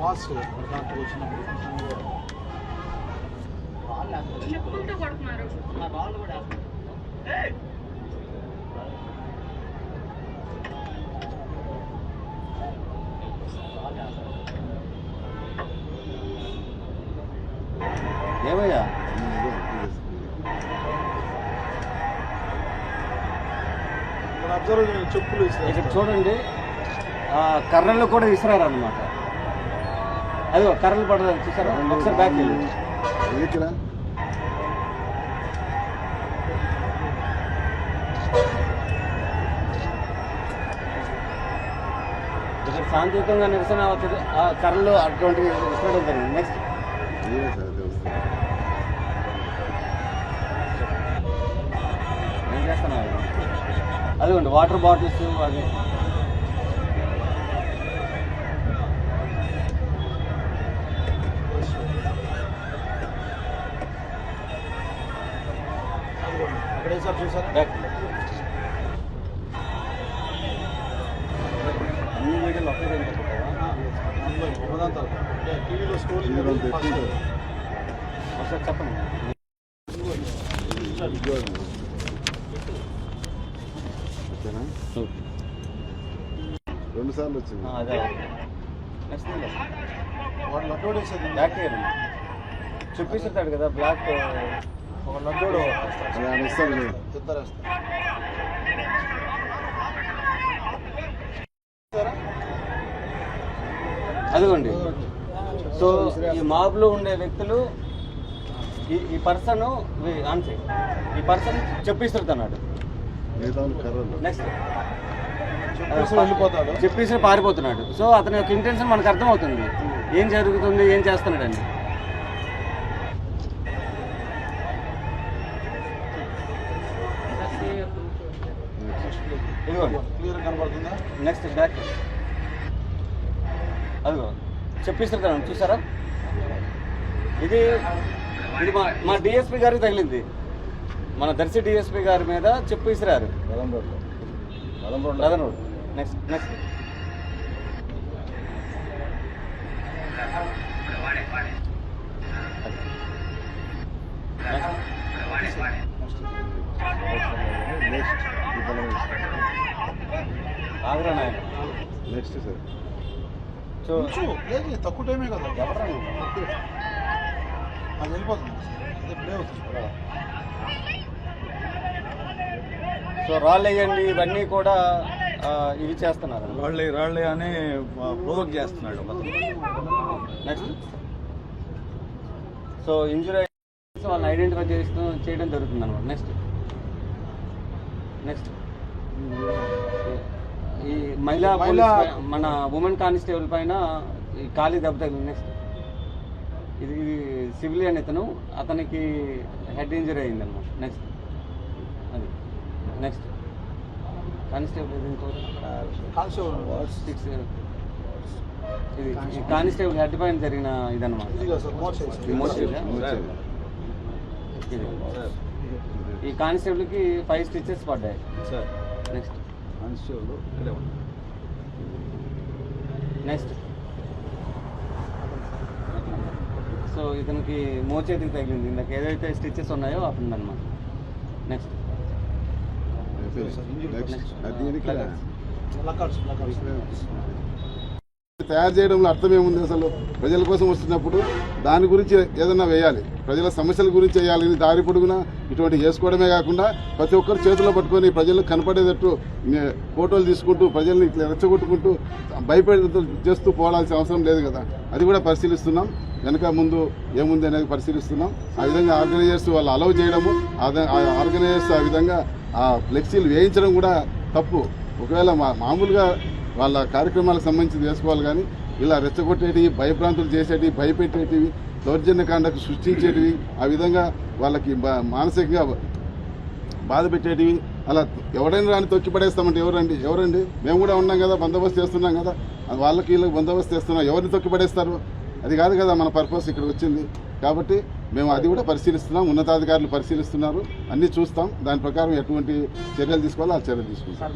Pass దాంట్లో వచ్చినప్పుడు ఏమయ్యా? చేయండి చెప్పులు ఇక్కడ చూడండి. ఆ, కర్రలు కూడా విసిరారు అనమాట అదిగో కర్రలు పడదు చూసారా? ఒకసారి బ్యాక్ వెళ్ళి. శాంతియుతంగా నిరసన అవుతుంది. ఆ కర్రలు జరిగింది. నెక్స్ట్ ఏం చేస్తున్నావు? అదిగోండి వాటర్ బాటిల్స్ అది అందులో ఒకదాంతాలు టీవీలో స్టోరీ. ఒకసారి చెప్పండి. రెండు సార్లు వచ్చింది. ఆ, అదే. నెక్స్ట్ వాడు లడ్డోడు వేసేది బ్యాక్ ఇయర్ చూపిస్తాడు కదా బ్లాక్ ఒక లడ్డోడు ఇద్దరు అదిగోండి. సో ఈ మాబ్లో ఉండే వ్యక్తులు ఈ ఈ పర్సన్ ఆన్సే ఈ పర్సన్ చెప్పిస్తున్నాడు నెక్స్ట్ వెళ్ళిపోతాడు. చెప్పేసి పారిపోతున్నాడు. సో అతని యొక్క ఇంటెన్షన్ మనకు అర్థమవుతుంది. ఏం జరుగుతుంది? ఏం చేస్తున్నాడని. ఇదిగోండి. క్లియర్ కనబడుతుందా? నెక్స్ట్ బ్యాక్ అదిగో. చెప్పిస్తున్నాను చూసారా? ఇది ఇది మా మా డిఎస్పి గారికి తగిలింది. మన దర్శి డిఎస్పి గారి మీద చెప్పు ఇసిరారు. Next next next next sir so లేదు తక్కువ టైమే కదా. ఎవరా? అది వెళ్ళిపోతుంది. అదే ప్లే అవుతుంది. సో రాళ్ళు వేయండి ఇవన్నీ కూడా ఇవి చేస్తున్నారు. రాళ్ళే రాళ్ళే అని ప్రొవోక్ చేస్తున్నాడు నెక్స్ట్ సో ఇంజురీ వాళ్ళని ఐడెంటిఫై చేస్తూ చేయడం జరుగుతుంది అనమాట నెక్స్ట్ నెక్స్ట్ ఈ మహిళా మన ఉమెన్ కానిస్టేబుల్ పైన ఈ ఖాళీ దెబ్బ తగిలింది. నెక్స్ట్ ఇది ఇది సివిలియన్ ఇతను. అతనికి హెడ్ ఇంజరీ అయింది అనమాట నెక్స్ట్ అది. నెక్స్ట్ కానిస్టేబుల్ ఇది కానిస్టేబుల్ సిక్స్ ఇది ఈ కానిస్టేబుల్ హెడ్ పైన జరిగిన ఇదన్నమాట ఇది కదా సార్ మోర్ చేసి ఈ కానిస్టేబుల్కి ఫైవ్ స్టిచెస్ పడ్డాయి. సార్ నెక్స్ట్ కానిస్టేబుల్ ఇక్కడే నెక్స్ట్ సో ఇతనికి మోచేతికి తగిలింది. ఇందాక ఏదైతే స్టిచెస్ ఉన్నాయో అతను అనమాట నెక్స్ట్ నెక్స్ట్ తయారు చేయడంలో అర్థం ఏముంది అసలు? ప్రజల కోసం వస్తున్నప్పుడు దాని గురించి ఏదన్నా వేయాలి. ప్రజల సమస్యల గురించి వేయాలి దారి పొడుగునా? ఇటువంటి చేసుకోవడమే కాకుండా ప్రతి ఒక్కరు చేతిలో పట్టుకొని ప్రజలకు కనపడేటట్టు ఫోటోలు తీసుకుంటూ ప్రజల్ని ఇట్లా రెచ్చగొట్టుకుంటూ భయపెడుతూ చేస్తూ పోవాల్సిన అవసరం లేదు కదా. అది కూడా పరిశీలిస్తున్నాం. వెనక ముందు ఏముంది అనేది పరిశీలిస్తున్నాం. ఆ విధంగా ఆర్గనైజర్స్ వాళ్ళు అలౌ చేయడము ఆ ఆర్గనైజర్స్ ఆ విధంగా ఆ ఫ్లెక్సీలు వేయించడం కూడా తప్పు. ఒకవేళ మా మామూలుగా వాళ్ళ కార్యక్రమాలకు సంబంధించి చేసుకోవాలి కానీ ఇలా రెచ్చగొట్టేటివి భయభ్రాంతులు చేసేటివి భయపెట్టేటివి దౌర్జన్యకాండకు సృష్టించేటివి ఆ విధంగా వాళ్ళకి బా- మానసికంగా బాధ పెట్టేటివి అలా ఎవడైనా రాని తొక్కి పడేస్తామంటే ఎవరండి? ఎవరండి? మేము కూడా ఉన్నాం కదా బందోబస్తు చేస్తున్నాం కదా అది వాళ్ళకి వీళ్ళకి బందోబస్తు చేస్తున్నాం ఎవరిని తొక్కి పడేస్తారు? అది కాదు కదా మన పర్పస్ ఇక్కడ వచ్చింది. కాబట్టి మేము అది కూడా పరిశీలిస్తున్నాం ఉన్నతాధికారులు పరిశీలిస్తున్నారు అన్నీ చూస్తాం. దాని ప్రకారం ఎటువంటి చర్యలు తీసుకోవాలో ఆ చర్యలు తీసుకుంటాం.